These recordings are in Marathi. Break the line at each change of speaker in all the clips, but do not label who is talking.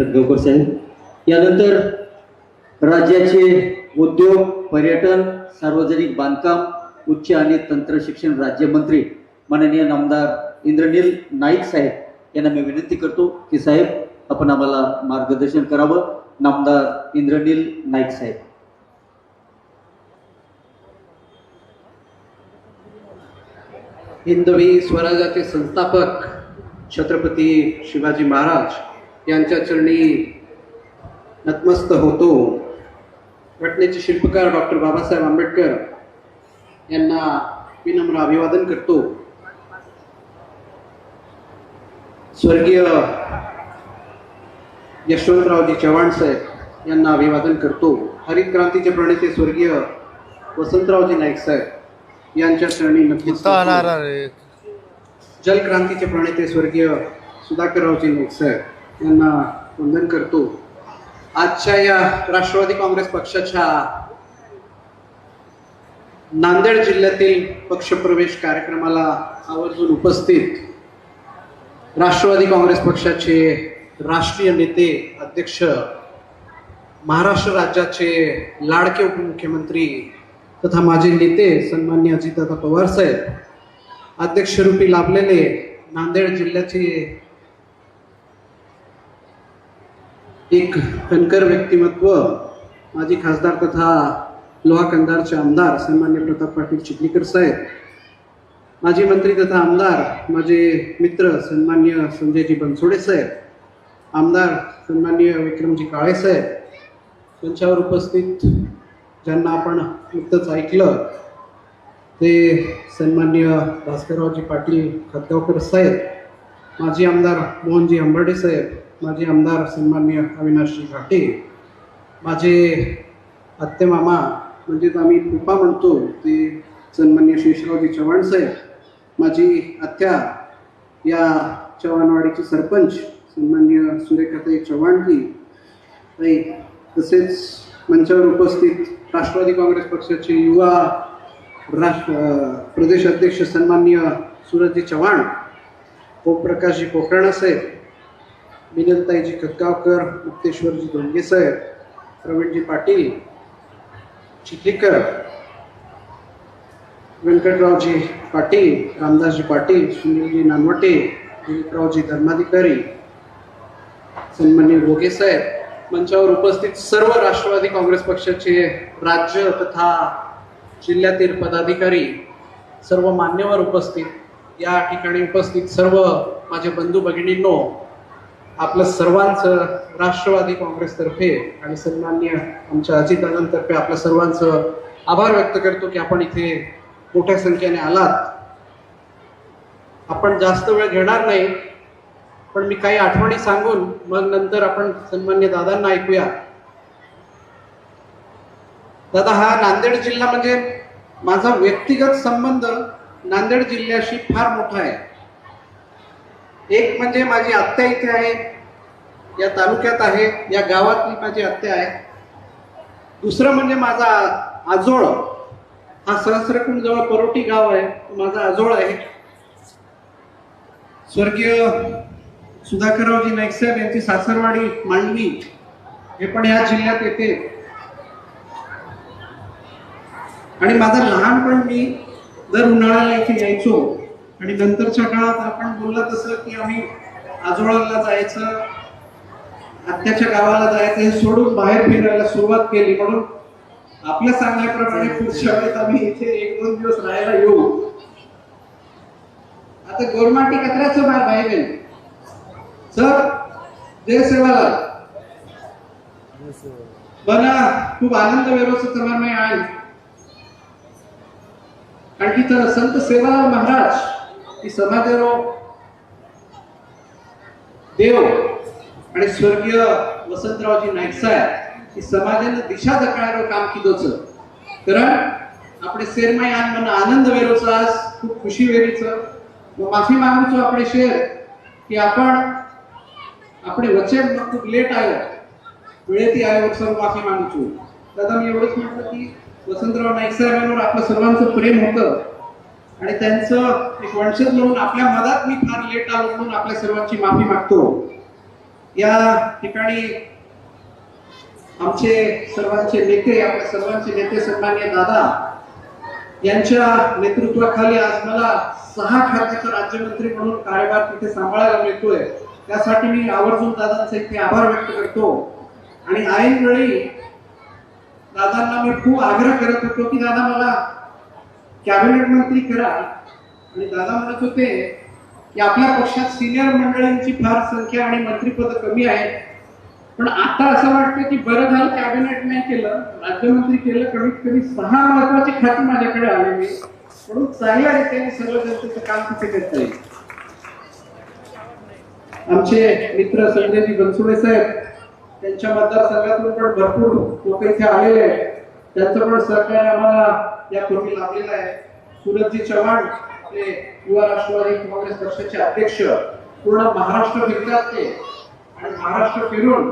खडगावकर साहेब. यानंतर राज्याचे उद्योग पर्यटन सार्वजनिक बांधकाम उच्च आणि तंत्र शिक्षण राज्यमंत्री माननीय नामदार इंद्रनील नाईक साहेब यांना मी विनंती करतो की साहेब आपण आम्हाला मार्गदर्शन करावं नामदार इंद्रनील नाईक साहेब.
हिंदवी स्वराज्याचे संस्थापक छत्रपती शिवाजी महाराज यांच्या चरणी नतमस्त होतो. घटनेचे शिल्पकार डॉक्टर बाबासाहेब आंबेडकर यांना विनम्र अभिवादन करतो. स्वर्गीय यशवंतरावजी चव्हाण साहेब यांना अभिवादन करतो. हरित क्रांतीचे प्रणेते स्वर्गीय वसंतरावजी नाईक साहेब यांच्या चरणी होतो. जलक्रांतीचे प्रणेते स्वर्गीय सुधाकररावजी नाईक साहेब. यांना वंदन करतो. आजच्या या राष्ट्रवादी काँग्रेस पक्षाच्या नांदेड जिल्ह्यातील पक्षप्रवेश कार्यक्रमाला आवर्जून उपस्थित राष्ट्रवादी काँग्रेस पक्षाचे राष्ट्रीय नेते अध्यक्ष महाराष्ट्र राज्याचे लाडके उपमुख्यमंत्री तथा माजी नेते सन्मान्य अजितदादा पवार साहेब अध्यक्षरूपी लाभलेले नांदेड जिल्ह्याचे एक कणकर व्यक्तिमत्व माजी खासदार तथा लोहा कंदारचे आमदार सन्मान्य प्रताप पाटील चिखलीकर साहेब माजी मंत्री तथा आमदार माझे मित्र सन्मान्य संजयजी बनसोडे साहेब आमदार सन्मान्य विक्रमजी काळे साहेब त्यांच्यावर उपस्थित ज्यांना आपण नुकतंच ऐकलं ते सन्मान्य भास्कररावजी पाटील खतगावकर साहेब माजी आमदार मोहनजी अंबर्डे साहेब माजी आमदार सन्मान्य अविनाशजी घाटे माझे आत्तेमामा म्हणजेच आम्ही कृपा म्हणतो ते सन्मान्य शेषरावजी चव्हाण साहेब माझी आत्या या चव्हाणवाडीचे सरपंच सन्मान्य सुरेखाताई चव्हाणजी ताई तसेच मंचावर उपस्थित राष्ट्रवादी काँग्रेस पक्षाचे युवा राष्ट्र प्रदेश अध्यक्ष सन्मान्य सूरजजी चव्हाण ओमप्रकाशजी पोखराणा साहेब मिनलताईजी खतगावकर मुक्तेश्वरजी धोंगे प्रवीणजी पाटील चिखलीकर व्यंकटरावजी पाटील रामदासजी पाटील सुनीलजी नानवटे दिलीपरावजी धर्माधिकारी सन्मान्य भोगे साहेब मंचावर उपस्थित सर्व राष्ट्रवादी काँग्रेस पक्षाचे राज्य तथा जिल्ह्यातील पदाधिकारी सर्व मान्यवर उपस्थित या ठिकाणी उपस्थित सर्व माझे बंधू भगिनींनो आपलं सर्वांचं राष्ट्रवादी काँग्रेसतर्फे आणि सन्मान्य आमच्या अजितदादांतर्फे आपल्या सर्वांचं आभार व्यक्त करतो की आपण इथे मोठ्या संख्येने आलात. आपण जास्त वेळ घेणार नाही पण मी काही आठवणी सांगून मग नंतर आपण सन्मान्य दादांना ऐकूया. दादा हा नांदेड जिल्हा म्हणजे माझा व्यक्तिगत संबंध नांदेड जिल्ह्याशी फार मोठा आहे. एक म्हणजे माझी आत्या इथे आहे या तालुक्यात आहे या गावातली माझी आत्या आहे. दुसरं म्हणजे माझा आजोळ हा सहस्रकुंड जवळ परोटी गाव आहे तो माझा आजोळ आहे. स्वर्गीय सुधाकररावजी नाईक साहेब यांची सासरवाडी मांडवी हे पण या जिल्ह्यात येते. आणि माझं लहानपण मी दर उन्हाळ्याला इथे यायचो. आणि नंतरच्या काळात आपण बोललं तसं की आम्ही आजोळाला जायचं आत्याच्या गावाला जायचं हे सोडून बाहेर फिरायला सुरुवात केली. म्हणून आपल्या सांगण्याप्रमाणे पुढच्या वेळेस आम्ही इथे एक दोन दिवस राहायला येऊ. आता गोरमाटी कचऱ्याचं मार बाहेर सर जय सेवाला बघा खूप आनंद व्यवस्थित समारंभ आहे. आणि तर संत सेवा महाराज की समाजारो देव आणि स्वर्गीय वसंतरावजी नाईक साहेब की समाजानं दिशा जकळारो काम किदोचं कारण आपले शेरमाई आन मन आनंद वेरोच आज खूप खुशी वेरीचं. माफी मागूचो आपले शेर की आपण आपले वचन खूप लेट आयो. वेळेती आयो सर्व माफी मागूचो. दादा मी एवढंच म्हटलं की वसंतराव नाईक साहेबांवर आपलं सर्वांचं प्रेम होतं. आणि त्यांचं एक वंशज म्हणून आपल्या मधात मी फार लेट आलो म्हणून आपल्या सर्वांची माफी मागतो. या ठिकाणी आमचे सर्वांचे नेते आपल्या सर्वांचे नेते सन्मान्य दादा यांच्या नेतृत्वाखाली आज मला सहा खात्याचा राज्यमंत्री म्हणून कार्यभार तिथे सांभाळायला मिळतोय. त्यासाठी मी आवर्जून दादांचे इथे आभार व्यक्त करतो. आणि ऐन वेळी दादांना मी खूप आग्रह करत होतो की दादा मला कॅबिनेट मंत्री करा. आणि दादा म्हणत होते की आपल्या पक्षात सिनियर मंडळींची फार संख्या आणि मंत्रीपद कमी आहेत. पण आता असं वाटतं की बरं झालं कॅबिनेट नाही केलं राज्यमंत्री केलं कमीत कमी सहा महत्वाची खाती माझ्याकडे आलेली म्हणून चांगल्या रीतीने सर्व जनतेचं काम तिथे करता येईल. आमचे मित्र संजयजी बनसुडे साहेब त्यांच्या मतदारसंघातून पण भरपूर लोक इथे आलेले आहेत. त्यांचं पण सहकार्य आम्हाला यापूर्वी लाभलेलं आहे. सुरजजी चव्हाण आपले युवा राष्ट्रवादी काँग्रेस पक्षाचे अध्यक्ष पूर्ण महाराष्ट्र फिरतात ते. आणि महाराष्ट्र फिरून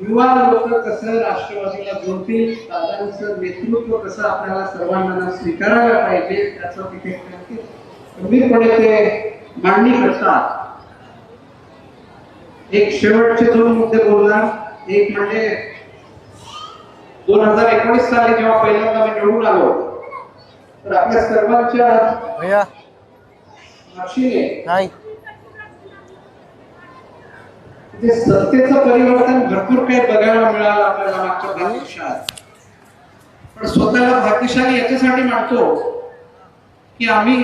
युवा लोक कसं राष्ट्रवादीला जोडतील दादांचं नेतृत्व कसं आपल्याला सर्वांना स्वीकारायला पाहिजे त्याचं तिथे गंभीरपणे ते मांडणी करतात. एक शेवटचे दोन मुद्दे बोलणार. एक म्हणजे दोन हजार एकोणीस साली जेव्हा पहिल्यांदा मी निवडून आलो तर आपल्या सर्वांच्या
भैया
साक्षीने
नाही.
तिथे सत्तेचं परिवर्तन भरपूर काही बघायला मिळालं आपल्याला मागच्या पाच वर्षात पण स्वतःला भाग्यशाली याच्यासाठी मानतो की आम्ही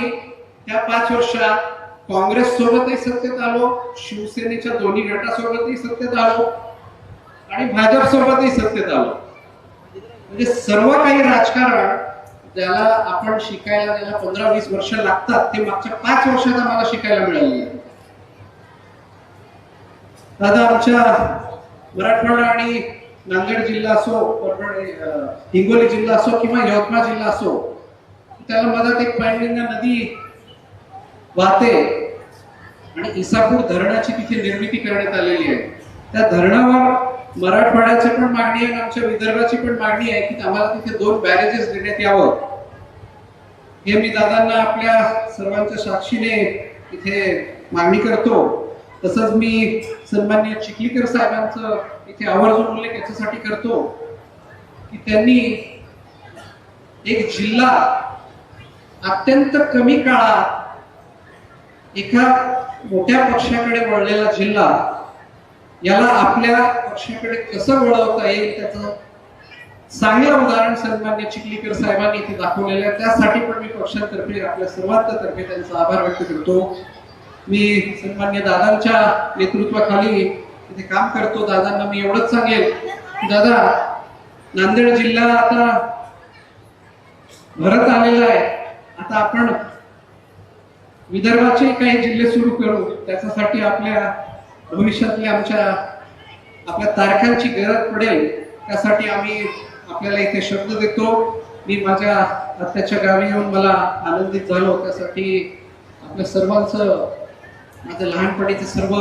त्या पाच वर्षात काँग्रेस सोबतही सत्तेत आलो शिवसेनेच्या दोन्ही गटासोबतही सत्तेत आलो आणि भाजप सोबतही सत्तेत आलो. म्हणजे सर्व काही राजकारण ज्याला आपण शिकायला ज्याला पंधरा वीस वर्ष लागतात ते मागच्या पाच वर्षात आम्हाला शिकायला मिळाली. दादा आमच्या मराठवाडा आणि नांदेड जिल्हा असो हिंगोली जिल्हा असो किंवा यवतमाळ जिल्हा असो त्याला मधात एक पैनगंगा नदी वाहते आणि इसापूर धरणाची तिथे निर्मिती करण्यात आलेली आहे. त्या धरणावर मराठवाड्याची पण मागणी आहे आणि आमच्या विदर्भाची पण मागणी आहे की आम्हाला तिथे दोन बॅरेजेस देण्यात यावं. हे मी दादांना आपल्या सर्वांच्या साक्षीने इथे मागणी करतो. तसंच मी सन्मान्य चिखलीकर साहेबांचं इथे आवर्जून उल्लेख याच्यासाठी करतो की त्यांनी एक जिल्हा अत्यंत कमी काळात एका मोठ्या पक्षाकडे वळलेला जिल्हा याला आपल्या पक्षाकडे कसं वळवता येईल त्याचं चांगलं उदाहरण सन्मान्य चिखलीकर साहेबांनी इथे दाखवलेलं आहे. त्यासाठी पण मी पक्षातर्फे आपल्या सर्वांतर्फे तर्फे त्यांचा आभार व्यक्त करतो. मी सन्मान्य दादांच्या नेतृत्वाखाली इथे काम करतो. दादांना मी एवढंच सांगेल. दादा नांदेड जिल्हा आता भरत आलेला आहे. आता आपण विदर्भाचे काही जिल्हे सुरू करू. त्याच्यासाठी आपल्या भविष्यातली आमच्या आपल्या तारखांची गरज पडेल त्यासाठी आम्ही आपल्याला इथे शब्द देतो. मी माझ्या आत्याच्या गावी येऊन मला आनंदित झालो. त्यासाठी आपल्या सर्वांचं माझं लहानपणीचं सर्व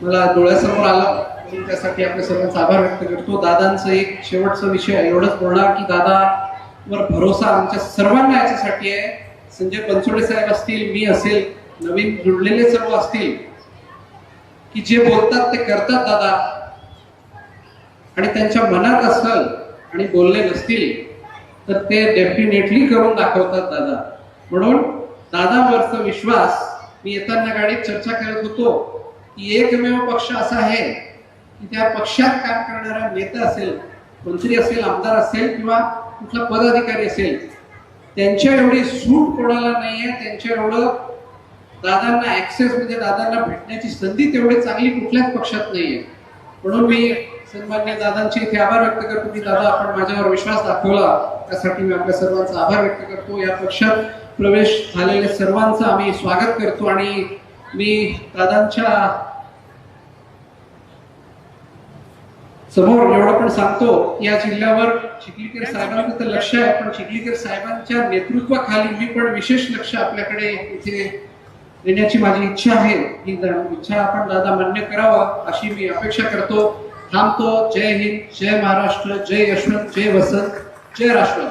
मला डोळ्यासमोर आलं. म्हणून त्यासाठी आपल्या सर्वांचा आभार व्यक्त करतो. दादांचं एक शेवटचा विषय एवढंच बोलणार की दादावर भरोसा आमच्या सर्वांना याच्यासाठी आहे. संजय बनसोडे साहेब असतील मी असेल नवीन जुडलेले सर्व असतील की जे बोलतात ते करतात दादा. आणि त्यांच्या मनात असल आणि बोलले नसतील तर ते डेफिनेटली करून दाखवतात दादा. म्हणून दादावरचा विश्वास मी येताना गाडीत चर्चा करत होतो की एकमेव पक्ष असा आहे की त्या पक्षात काम करणारा नेता असेल मंत्री असेल आमदार असेल किंवा कुठला पदाधिकारी असेल त्यांच्या एवढी सूट कोणाला नाहीये त्यांच्या एवढं दादांना ऍक्सेस म्हणजे दादांना भेटण्याची संधी तेवढी चांगली कुठल्याच पक्षात नाहीये. म्हणून मी सन्मान्य दादांचे इथे आभार व्यक्त करतो. की दादा आपण माझ्यावर विश्वास दाखवला. त्यासाठी मी आपल्या सर्वांचा आभार व्यक्त करतो. या पक्षात प्रवेश झालेल्या सर्वांचं आम्ही स्वागत करतो आणि मी दादांच्या समोर एवढं पण सांगतो या जिल्ह्यावर चिखलीकर साहेबांचं तर लक्ष आहे पण चिखलीकर साहेबांच्या नेतृत्वाखाली मी पण विशेष लक्ष आपल्याकडे इथे देण्याची माझी इच्छा आहे. ही इच्छा आपण दादा मान्य करावा अशी मी अपेक्षा करतो. थांबतो. जय हिंद. जय महाराष्ट्र. जय यशवंत. जय वसंत. जय राष्ट्र